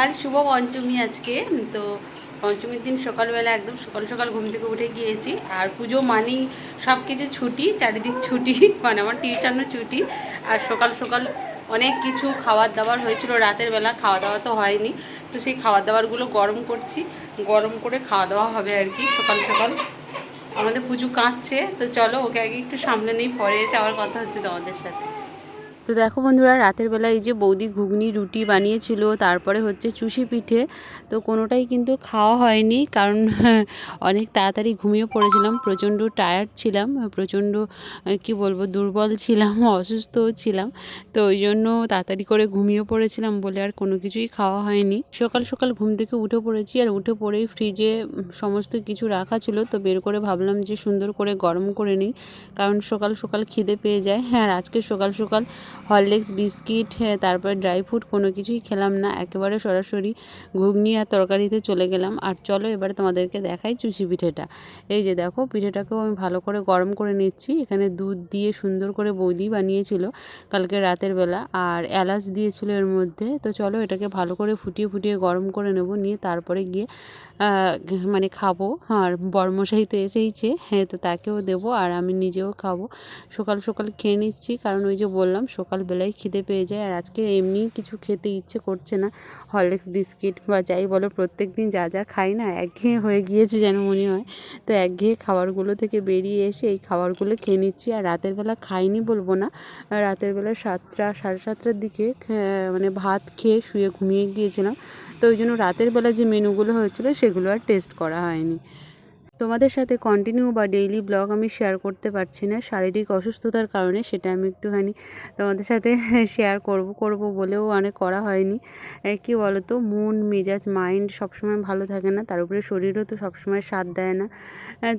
সকাল শুভ পঞ্চমী আজকে। তো পঞ্চমীর দিন সকালবেলা একদম সকাল সকাল ঘুম থেকে উঠে গিয়েছি। আর পুজো মানেই সব কিছু ছুটি, চারিদিক ছুটি মানে আমার টিউশনও ছুটি। আর সকাল সকাল অনেক কিছু খাবার দাবার হয়েছিল রাতের বেলা খাওয়া দাওয়া তো হয়নি। তো সেই খাবার দাবারগুলো গরম করছি, গরম করে খাওয়া দাওয়া হবে আর কি সকাল সকাল। আমাদের পুজো কাঁদছে, তো চলো ওকে আগে একটু সামনে নেই, পরে এসে আবার কথা হচ্ছে তোমাদের সাথে। তো দেখো বন্ধুরা, রাতের বেলা এই যে বৌদি ঘুগনি, রুটি বানিয়েছিল, তারপরে হচ্ছে চুষি পিঠে, তো কোনোটাই কিন্তু খাওয়া হয়নি। কারণ অনেক তাড়াতাড়ি ঘুমিয়ে পড়েছিলাম, প্রচণ্ড টায়ার্ড ছিলাম, প্রচণ্ড কি বলব, দুর্বল ছিলাম অসুস্থও ছিলাম। তো ওই জন্য তাড়াতাড়ি করে ঘুমিয়ে পড়েছিলাম বলে আর কোনো কিছুই খাওয়া হয়নি। সকাল সকাল ঘুম থেকে উঠে পড়েছি আর উঠে পড়েই ফ্রিজে সমস্ত কিছু রাখা ছিল, তো বের করে ভাবলাম যে সুন্দর করে গরম করে নিই, কারণ সকাল সকাল খিদে পেয়ে যায়। হ্যাঁ আজকে সকাল সকাল হরলিক্স, বিস্কিট হ্যাঁ তারপর ড্রাই ফ্রুট কোনো কিছুই খেলাম না। একেবারে সরাসরি ঘুগনি আর তরকারিতে চলে গেলাম। আর চলো এবারে তোমাদেরকে দেখাই চুষি পিঠেটা। এই যে দেখো, পিঠেটাকেও আমি ভালো করে গরম করে নিচ্ছি। এখানে দুধ দিয়ে সুন্দর করে বৌদি বানিয়েছিল কালকে রাতের বেলা আর এলাচ দিয়েছিল এর মধ্যে। তো চলো এটাকে ভালো করে ফুটিয়ে ফুটিয়ে গরম করে নেব। নিয়ে তারপরে গিয়ে মানে খাব। আর বরমশাই তো এসেইছে হ্যাঁ তো তাকেও দেবো আর আমি নিজেও খাব। সকাল সকাল খেয়ে নিচ্ছি, কারণ ওই যে বললাম সকালবেলায় খিদে পেয়ে যায় আর আজকে এমনি কিছু খেতে ইচ্ছে করছে না। হরলিক্স, বিস্কিট বা যাই বলো, প্রত্যেক দিন যা যা খাই না, একঘেয়ে হয়ে গিয়েছে যেন মনে হয়। তো একঘেয়ে খাবারগুলো থেকে বেরিয়ে এসে এই খাবারগুলো খেয়ে নিচ্ছি আর রাতের বেলা খাইনি বলব না। রাতের বেলা সাতটা, সাড়ে সাতটার দিকে মানে ভাত খেয়ে শুয়ে ঘুমিয়ে গিয়েছিলাম। তো ওই জন্য রাতের বেলা যে মেনুগুলো হয়েছিল সেগুলো আর টেস্ট করা হয়নি। তোমাদের সাথে কন্টিনিউ বা ডেইলি ব্লগ আমি শেয়ার করতে পারছি না। শারীরিক অসুস্থতার কারণে সেটা আমি একটুখানি তোমাদের সাথে শেয়ার করব করব বলেও অনেক করা হয়নি। কি বলো তো মন, মেজাজ মাইন্ড সবসময় ভালো থাকে না, তার উপরে শরীরও তো সবসময় সাথ দেয় না।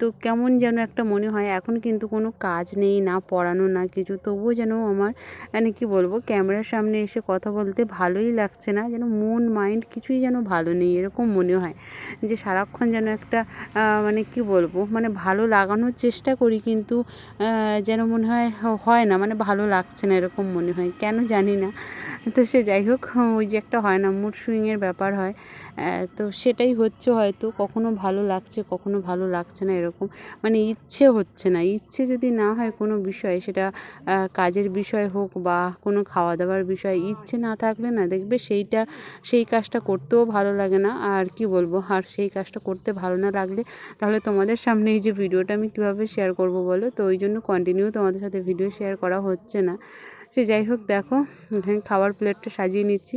তো কেমন যেন একটা মনে হয়, এখন কিন্তু কোনো কাজ নেই, না পড়ানো, না কিছু। তবুও যেন আমার মানে কি বলব ক্যামেরার সামনে এসে কথা বলতে ভালোই লাগছে না, যেন মন মাইন্ড কিছুই যেন ভালো নেই, এরকম মনে হয়। যে সারাক্ষণ যেন একটা মানে কি বলব? মানে ভালো লাগানোর চেষ্টা করি কিন্তু যেন মনে হয় হয় না মানে ভালো লাগছে না এরকম মনে হয়, কেন জানি না। তো সে যাই হোক, ওই যে একটা হয় না মুড সুইংয়ের ব্যাপার হয় তো সেটাই হচ্ছে হয়তো, কখনো ভালো লাগছে, কখনো ভালো লাগছে না এরকম মানে ইচ্ছে হচ্ছে না। ইচ্ছে যদি না হয় কোনো বিষয়ে, সেটা কাজের বিষয় হোক বা কোনো খাওয়া দাওয়ার বিষয় ইচ্ছে না থাকলে না, দেখবে সেইটা, সেই কাজটা করতেও ভালো লাগে না, আর কি বলব, আর সেই কাজটা করতে ভালো না লাগলে তাহলে তোমাদের সামনে এই যে ভিডিওটা আমি কীভাবে শেয়ার করব বলো? তো ওই জন্য কন্টিনিউ তোমাদের সাথে ভিডিও শেয়ার করা হচ্ছে না। সে যাই হোক, দেখো, এখানে খাবার প্লেটটা সাজিয়ে নিচ্ছি।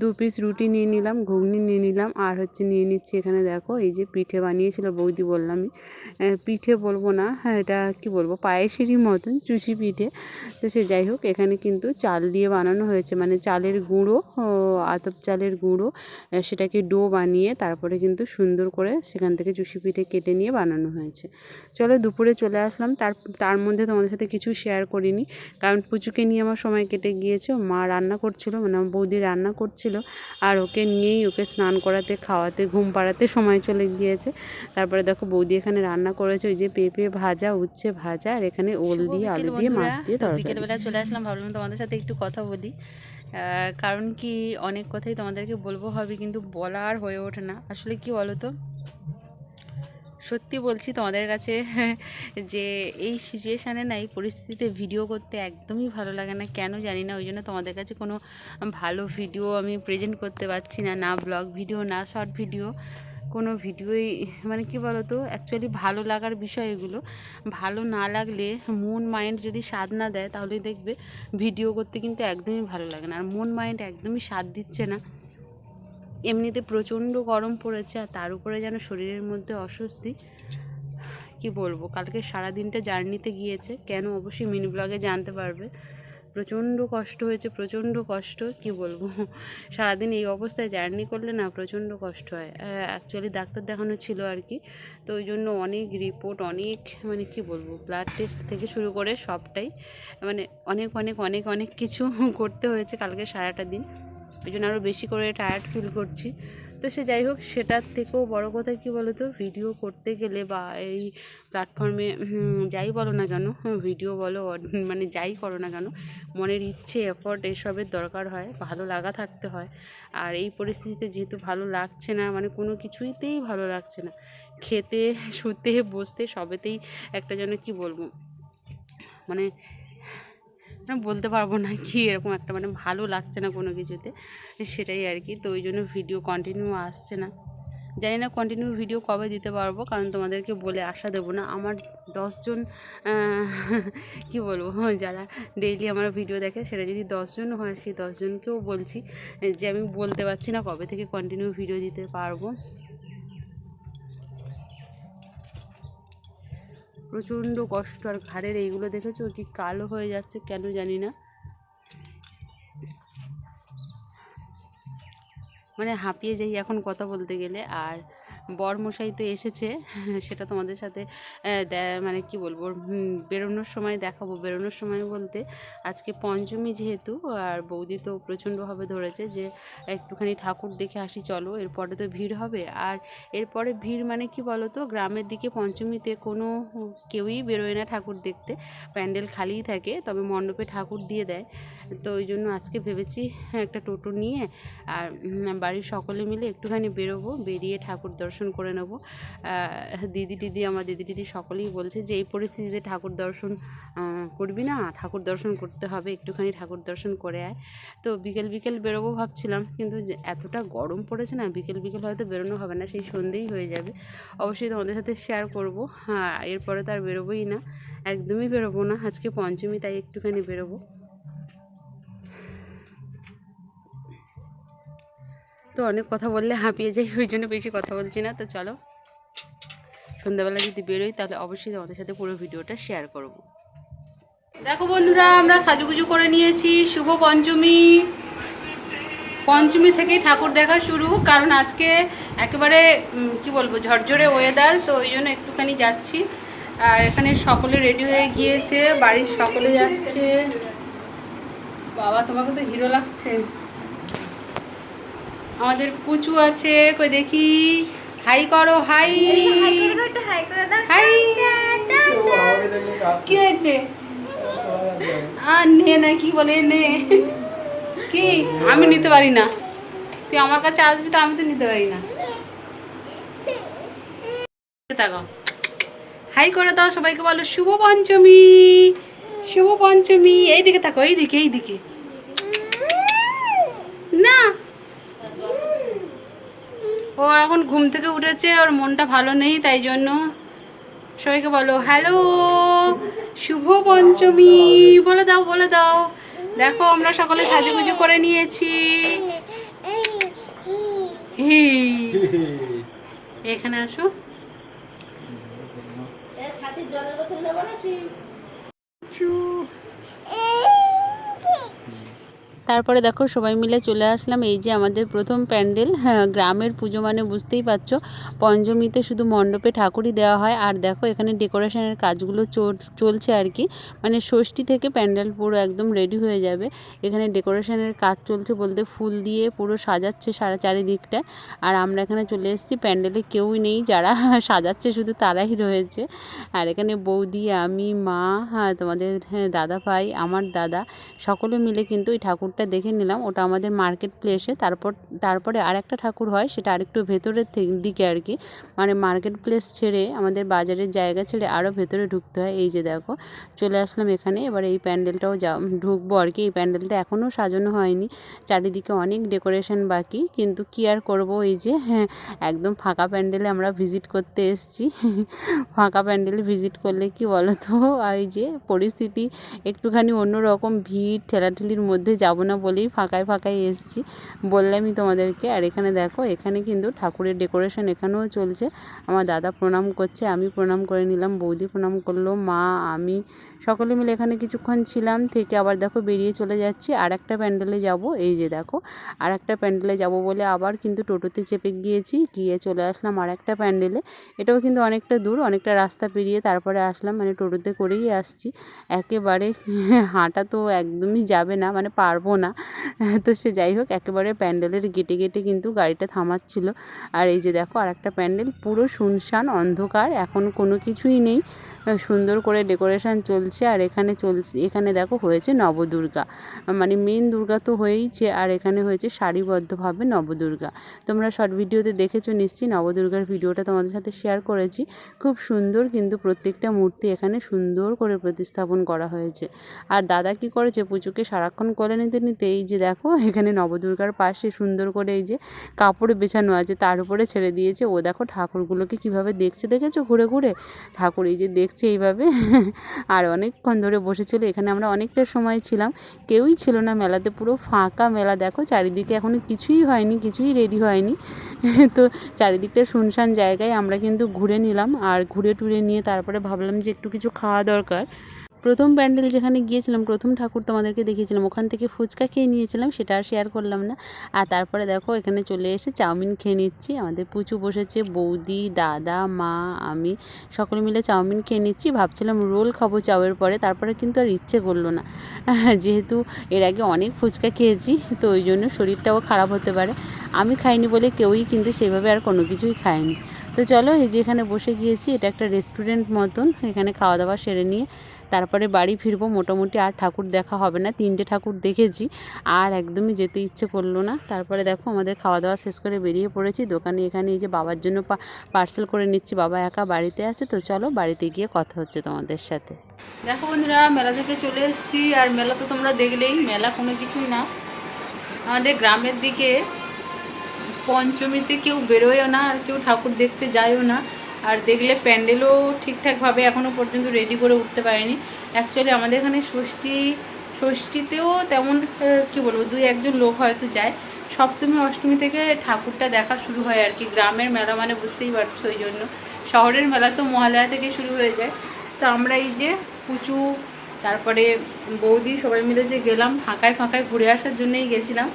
দু পিস রুটি নিয়ে নিলাম, ঘুগনি নিয়ে নিলাম, আর হচ্ছে নিয়ে নিচ্ছি এখানে দেখো, এই যে পিঠে বানিয়েছিল বৌদি বললামই। পিঠে বলব না হ্যাঁ এটা কি বলব, পায়েসেরই মতন চুষি পিঠে। তো সে যাই হোক, এখানে কিন্তু চাল দিয়ে বানানো হয়েছে মানে চালের গুঁড়ো আতপ চালের গুঁড়ো সেটাকে ডো বানিয়ে তারপরে কিন্তু সুন্দর করে সেখান থেকে চুষি পিঠে কেটে নিয়ে বানানো হয়েছে। চলো, দুপুরে চলে আসলাম, তার তার মধ্যে তোমাদের সাথে কিছু শেয়ার করিনি, কারণ পুচুকে নিয়ে আমার সময় কেটে গিয়েছে। মা রান্না করছিল মানে আমার বৌদি রান্না করছিল। আর ওকে নিয়েই ওকে স্নান করাতে খাওয়াতে ঘুম পাড়াতে সময় চলে গিয়েছে। তারপরে দেখো বৌদি এখানে রান্না করেছে ওই যে পেঁপে ভাজা উচ্ছে ভাজা আর এখানে ওল দিয়ে আলু দিয়ে মাছ দিয়ে তরকারি। বিকেলবেলা চলে আসলাম ভাবলাম তোমাদের সাথে একটু কথা বলি। আহ, কারণ কি অনেক কথাই তোমাদেরকে বলব হবে কিন্তু বলা আর হয়ে ওঠে না। আসলে কি বলো তো সত্যি বলছি তোমাদের কাছে যে এই সিচুয়েশানে না, এই পরিস্থিতিতে ভিডিও করতে একদমই ভালো লাগে না। কেন জানি না, ওই জন্য তোমাদের কাছে কোনো ভালো ভিডিও আমি প্রেজেন্ট করতে পারছি না। না ব্লগ ভিডিও না শর্ট ভিডিও কোনো ভিডিওই মানে কি বলো তো অ্যাকচুয়ালি ভালো লাগার বিষয় এগুলো। ভালো না লাগলে মন মাইন্ড যদি স্বাদ না দেয় তাহলে দেখবে ভিডিও করতে কিন্তু একদমই ভালো লাগে না। আর মন মাইন্ড একদমই স্বাদ দিচ্ছে না। এমনিতে প্রচণ্ড গরম পড়েছে আর তার উপরে যেন শরীরের মধ্যে অস্বস্তি। কি বলব? কালকে সারা দিনটা জার্নিতে গিয়েছে। কেন অবশ্যই মিনি ব্লগে জানতে পারবে। প্রচণ্ড কষ্ট হয়েছে, প্রচণ্ড কষ্ট। কি বলব? সারাদিন এই অবস্থায় জার্নি করলে না প্রচণ্ড কষ্ট হয়। অ্যাকচুয়ালি ডাক্তার দেখানো ছিল আর কি। তো ওই জন্য অনেক রিপোর্ট অনেক মানে কি বলব? ব্লাড টেস্ট থেকে শুরু করে সবটাই মানে অনেক অনেক অনেক অনেক কিছু করতে হয়েছে কালকে সারাটা দিন। ওই জন্য আরও বেশি করে টায়ার্ড ফিল করছি। তো সে যাই হোক, সেটার থেকেও বড় কথা কি বলো তো ভিডিও করতে গেলে বা এই প্ল্যাটফর্মে যাই বলো না কেন ভিডিও বলো মানে যাই করো না কেন, মনের ইচ্ছে এফর্ট এসবের দরকার হয়, ভালো লাগা থাকতে হয়। আর এই পরিস্থিতিতে যেহেতু ভালো লাগছে না মানে কোনো কিছুইতেই ভালো লাগছে না, খেতে, শুতে, বসতে সবেতেই একটা যেন কি বলব মানে বলতে পারব না কি এরকম একটা মানে ভালো লাগছে না কোনো কিছুতে, সেটাই আর কি। তো ওই জন্য ভিডিও কন্টিনিউ আসছে না। জানি না কন্টিনিউ ভিডিও কবে দিতে পারব, কারণ তোমাদেরকে বলে আশা দেবো না। আমার দশজন কি বলব, যারা ডেইলি আমার ভিডিও দেখে, সেটা যদি দশজন হয়, সেই দশজনকেও বলছি যে আমি বলতে পারছি না কবে থেকে কন্টিনিউ ভিডিও দিতে পারব। প্রচণ্ড কষ্ট আর ঘাড়ের এইগুলো দেখেছ? কি কালো হয়ে যাচ্ছে কেন জানি না। মানে হাঁপিয়ে যাই এখন কথা বলতে গেলে। আর বর মশাই তো এসেছে, সেটা তোমাদের সাথে মানে কি বলব বেরোনোর সময় দেখাবো। বেরোনোর সময় বলতে আজকে পঞ্চমী যেহেতু, আর বৌদি তো প্রচণ্ডভাবে ধরেছে যে, একটুখানি ঠাকুর দেখে আসি, চলো, এরপরে তো ভিড় হবে। আর এরপরে ভিড় মানে কি বলো তো গ্রামের দিকে পঞ্চমীতে কোনো কেউই বেরোয় না ঠাকুর দেখতে, প্যান্ডেল খালিই থাকে, তবে মণ্ডপে ঠাকুর দিয়ে দেয়। তো ওই জন্য আজকে ভেবেছি একটা টোটো নিয়ে আর বাড়ির সকলে মিলে একটুখানি বেরোবো, বেরিয়ে ঠাকুর দর্শন করে নেব। দিদি দিদি আমার দিদি দিদি সকলেই বলছে যে, এই পরিস্থিতিতে ঠাকুর দর্শন করবি না? ঠাকুর দর্শন করতে হবে, একটুখানি ঠাকুর দর্শন করে আয়। তো বিকেল বিকেল বেরোবো ভাবছিলাম, কিন্তু এতটা গরম পড়েছে না, বিকেল বিকেল হয়তো বেরোনো হবে না, সেই সন্ধেই হয়ে যাবে। অবশ্যই তোমাদের সাথে শেয়ার করব। হ্যাঁ এরপরে তো আর বেরোবোই না, একদমই বেরোবো না, আজকে পঞ্চমী, তাই একটুখানি বেরোবো। তো অনেক কথা বললে হাঁপিয়ে যাই, ওই জন্য বেশি কথা বলছি না। তো চলো, সন্ধ্যাবেলা যদি বেরোই তাহলে অবশ্যই তোমাদের সাথে পুরো ভিডিওটা শেয়ার করব। দেখো বন্ধুরা, আমরা সাজুগুজু করে নিয়েছি, শুভ পঞ্চমী। পঞ্চমী থেকেই ঠাকুর দেখা শুরু, কারণ আজকে একেবারে কি বলব, ঝরঝরে ওয়েদার তো ওই জন্য একটুখানি যাচ্ছি। আর এখানে সকলে রেডি হয়ে গিয়েছে, বাড়ির সকলে যাচ্ছে। বাবা, তোমাকে তো হিরো লাগছে। আমাদের পুচু আছে, কই দেখি। হাই করো, হাই। হাই। কি হয়েছে? আর নে না, কি বলে, নে। কি? আমি নিতে পারি না। তুই আমার কাছে আসবি তো, আমি তো নিতে পারি না। তাকাও। হাই করে দাও সবাইকে বলো, শুভ পঞ্চমী। শুভ পঞ্চমী। এইদিকে তাকো এইদিকে এইদিকে। না ও এখন ঘুম থেকে উঠেছে ওর মনটা ভালো নেই তাই জন্য সবাইকে বলো হ্যালো শুভ পঞ্চমী। বলে দাও বলে দাও। দেখো আমরা সকলে সাজুগুজু করে নিয়েছি। এখানে আসো। তারপরে দেখো সবাই মিলে চলে আসলাম। এই যে আমাদের প্রথম প্যান্ডেল হ্যাঁ, গ্রামের পুজো মানে বুঝতেই পারছ। পঞ্চমীতে শুধু মণ্ডপে ঠাকুরই দেওয়া হয়। আর দেখো এখানে ডেকোরেশনের কাজগুলো চল- চলছে আর কি। মানে ষষ্ঠী থেকে প্যান্ডেল পুরো একদম রেডি হয়ে যাবে। এখানে ডেকোরেশনের কাজ চলছে বলতে ফুল দিয়ে পুরো সাজাচ্ছে সারা চারিদিকটা আর আমরা এখানে চলে এসেছি। প্যান্ডেলে কেউই নেই যারা সাজাচ্ছে শুধু তারাই রয়েছে। আর এখানে বৌদি আমি মা হ্যাঁ তোমাদের হ্যাঁ, দাদা ভাই আমার দাদা সকলে মিলে কিন্তু ওই ঠাকুরটা দেখে নিলাম, ওটা আমাদের মার্কেট প্লেসে তারপর, তারপরে আর একটা ঠাকুর হয়, সেটা আরেকটু ভেতরের দিকে আর কি। মানে মার্কেট প্লেস ছেড়ে, আমাদের বাজারের জায়গা ছেড়ে আরও ভেতরে ঢুকতে হয়। এই যে দেখো, চলে আসলাম এখানে। এবার এই প্যান্ডেলটাও যা, ঢুকবো আর কি। এই প্যান্ডেলটা এখনও সাজানো হয়নি। চারিদিকে অনেক ডেকোরেশন বাকি। কিন্তু কি আর করব এই যে হ্যাঁ একদম ফাঁকা প্যান্ডেলে আমরা ভিজিট করতে এসেছি। ফাঁকা প্যান্ডেলে ভিজিট করলে কি বলো তো যে পরিস্থিতি, একটুখানি অন্যরকম ভিড়, ঠেলাঠেলির মধ্যে যাব না বলেই ফাঁকায় ফাঁকায় এসেছি। বললামই তোমাদেরকে, আর এখানে দেখো, এখানে কিন্তু ঠাকুরের ডেকোরেশন এখানেও চলছে। আমার দাদা প্রণাম করছে, আমি প্রণাম করে নিলাম, বৌদি প্রণাম করল, মা, আমি সকলে মিলে এখানে কিছুক্ষণ ছিলাম, থেকে আবার দেখো বেরিয়ে চলে যাচ্ছি। আর একটা প্যান্ডেলে যাব, এই যে দেখো আর একটা প্যান্ডেলে যাব বলে আবার কিন্তু টোটোতে চেপে গিয়েছি, গিয়ে চলে আসলাম আর একটা প্যান্ডেলে। এটাও কিন্তু অনেকটা দূর, অনেকটা রাস্তা পেরিয়ে তারপরে আসলাম মানে টোটোতে করেই আসছি। একেবারে হাঁটা তো একদমই যাবে না মানে পারব না। তো সে যাই হোক, একেবারে প্যান্ডেলের গেটে গেটে কিন্তু গাড়িটা থামাচ্ছিল। আর এই যে দেখো আর একটা প্যান্ডেল, পুরো শুনশান, অন্ধকার, এখন কোনো কিছুই নেই। সুন্দর করে ডেকোরেশন চলছে, আর এখানে চলছে, এখানে দেখো হয়েছে নবদুর্গা। মানে মেন দুর্গা তো হয়েইছে আর এখানে হয়েছে সারিবদ্ধভাবে নবদুর্গা। তোমরা শর্ট ভিডিওতে দেখেছ নিশ্চয়ই, নবদুর্গার ভিডিওটা তোমাদের সাথে শেয়ার করেছি। খুব সুন্দর কিন্তু প্রত্যেকটা মূর্তি এখানে সুন্দর করে প্রতিস্থাপন করা হয়েছে। আর দাদা কি করেছে পুজোকে সারাক্ষণ কোলে নিতে নিতে এই যে দেখো, এখানে নবদুর্গার পাশে সুন্দর করে এই যে কাপড় বেছানো আছে, তার উপরে ছেড়ে দিয়েছে। ও দেখো ঠাকুরগুলোকে কীভাবে দেখছে, দেখেছ? ঘুরে ঘুরে। ঠাকুর এই যে দেখছে এইভাবে। আর অনেকক্ষণ ধরে বসেছিল। এখানে আমরা অনেকটা সময় ছিলাম। কেউই ছিল না মেলাতে। পুরো ফাঁকা মেলা। দেখো, চারিদিকে এখনও কিছুই হয়নি, কিছুই রেডি হয়নি। তো চারিদিকটা শুনশান জায়গায় আমরা কিন্তু ঘুরে নিলাম। আর ঘুরে টুরে নিয়ে তারপরে ভাবলাম যে একটু কিছু খাওয়া দরকার। প্রথম প্যান্ডেল যেখানে গিয়েছিলাম, প্রথম ঠাকুর তোমাদেরকে দেখিয়েছিলাম, ওখান থেকে ফুচকা খেয়ে নিয়েছিলাম, সেটা আর শেয়ার করলাম না। আর তারপরে দেখো, এখানে চলে এসে চাউমিন খেয়ে নিচ্ছি। আমাদের পুচু বসেছে, বৌদি, দাদা, মা, আমি, সকলে মিলে চাউমিন খেয়ে নিচ্ছি। ভাবছিলাম রোল খাব চাউয়ের পরে, তারপরে কিন্তু আর ইচ্ছে করল না। যেহেতু এর আগে অনেক ফুচকা খেয়েছি, তো ওই জন্য শরীরটাও খারাপ হতে পারে। আমি খাইনি বলে কেউই কিন্তু সেভাবে আর কোনো কিছুই খায়নি। তো চলো এই যে এখানে বসে গিয়েছি, এটা একটা রেস্টুরেন্ট মতন, এখানে খাওয়া দাওয়া সেরে নিয়ে তারপরে বাড়ি ফিরবো। মোটামুটি আর ঠাকুর দেখা হবে না, তিনটে ঠাকুর দেখেছি, আর একদমই যেতে ইচ্ছে করল না। তারপরে দেখো আমাদের খাওয়া দাওয়া শেষ করে বেরিয়ে পড়েছি, দোকানে এখানে এই যে বাবার জন্য পার্সেল করে নিচ্ছি, বাবা একা বাড়িতে আছে, তো চলো বাড়িতে গিয়ে কথা হচ্ছে তোমাদের সাথে। দেখো বন্ধুরা, মেলা থেকে চলে এসেছি, আর মেলা তো তোমরা দেখলেই, মেলা কোনো কিছুই না। আমাদের গ্রামের দিকে পঞ্চমীতে কেউ বেরোয়ও না, আর কেউ ঠাকুর দেখতে যায়ও না। আর দেখলে প্যান্ডেলও ঠিকঠাকভাবে এখনও পর্যন্ত রেডি করে উঠতে পারেনি। অ্যাকচুয়ালি আমাদের এখানে ষষ্ঠী, ষষ্ঠীতেও তেমন কি বলব, দুই একজন লোক হয়তো যায়। সপ্তমী, অষ্টমী থেকে ঠাকুরটা দেখা শুরু হয় আর কি। গ্রামের মেলা মানে বুঝতেই পারছ ওই জন্য। শহরের মেলা তো মহালয়া থেকে শুরু হয়ে যায়। তো আমরা এই যে পুচু, তারপরে বৌদি সবাই মিলে যে গেলাম, ফাঁকায় ফাঁকায় ঘুরে আসার জন্যই গেছিলাম।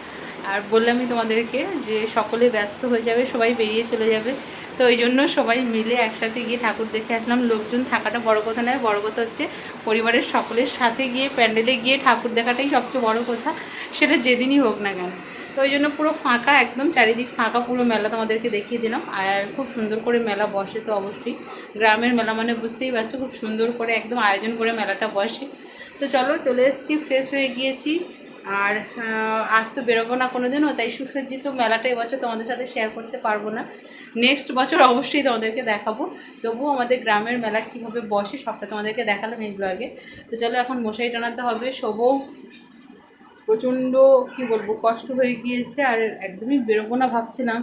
আর বললামই তোমাদেরকে যে সকলে ব্যস্ত হয়ে যাবে, সবাই বেরিয়ে চলে যাবে। তো ওই জন্য সবাই মিলে একসাথে গিয়ে ঠাকুর দেখে আসলাম। লোকজন থাকাটা বড় কথা নয়, বড় কথা হচ্ছে পরিবারের সকলের সাথে গিয়ে প্যান্ডেলে গিয়ে ঠাকুর দেখাটাই সবচেয়ে বড় কথা। সেটা যেদিনই হোক না কেন। তো ওই জন্য পুরো ফাঁকা, একদম চারিদিক ফাঁকা, পুরো মেলা তোমাদেরকে দেখিয়ে দিলাম। আর খুব সুন্দর করে মেলা বসে তো অবশ্যই। গ্রামের মেলা মানে বুঝতেই পারছ, খুব সুন্দর করে একদম আয়োজন করে মেলাটা বসে। তো চলো চলে এসেছি ফ্রেশ হয়ে গিয়েছি। আর আর তো বেরোবো না কোনো দিনও তাই সুসজ্জিত মেলাটা এবছর তোমাদের সাথে শেয়ার করতে পারব না। নেক্সট বছর অবশ্যই তোমাদেরকে দেখাবো। তবুও আমাদের গ্রামের মেলা কীভাবে বসে সবটা তোমাদেরকে দেখালাম এই ব্লগে তো চলো এখন মশারি টানাতে হবে। শোবো। প্রচণ্ড, কি বলব, কষ্ট হয়ে গিয়েছে আর একদমই বেরোবো না ভাবছিলাম।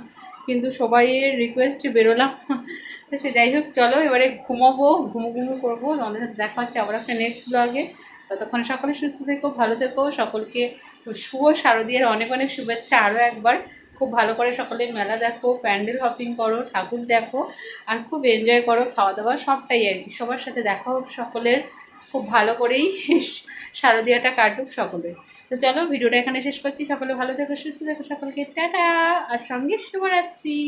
কিন্তু সবাইয়ের রিকোয়েস্টে বেরোলাম। সে যাই হোক, চলো এবারে ঘুমাবো ঘুমো ঘুমো করব। তোমাদের সাথে দেখা হচ্ছে আবার একটা নেক্সট ব্লগে ততক্ষণ সকলে সুস্থ থেকো, ভালো থেকো। সকলকে শুভ শারদীয়ার অনেক অনেক শুভেচ্ছা। আরও একবার খুব ভালো করে সকলের মেলা দেখো, প্যান্ডেল হপিং করো, ঠাকুর দেখো, আর খুব এনজয় করো খাওয়া দাওয়া সবটাই আর কি। সবার সাথে দেখা হোক সকলের। খুব ভালো করেই শারদীয়াটা কাটুক সকলের। তো চলো, ভিডিওটা এখানে শেষ করছি। সকলে ভালো থেকো, সুস্থ থেকো সকলকে। টাটা! আর সঙ্গে শুভরাত্রি!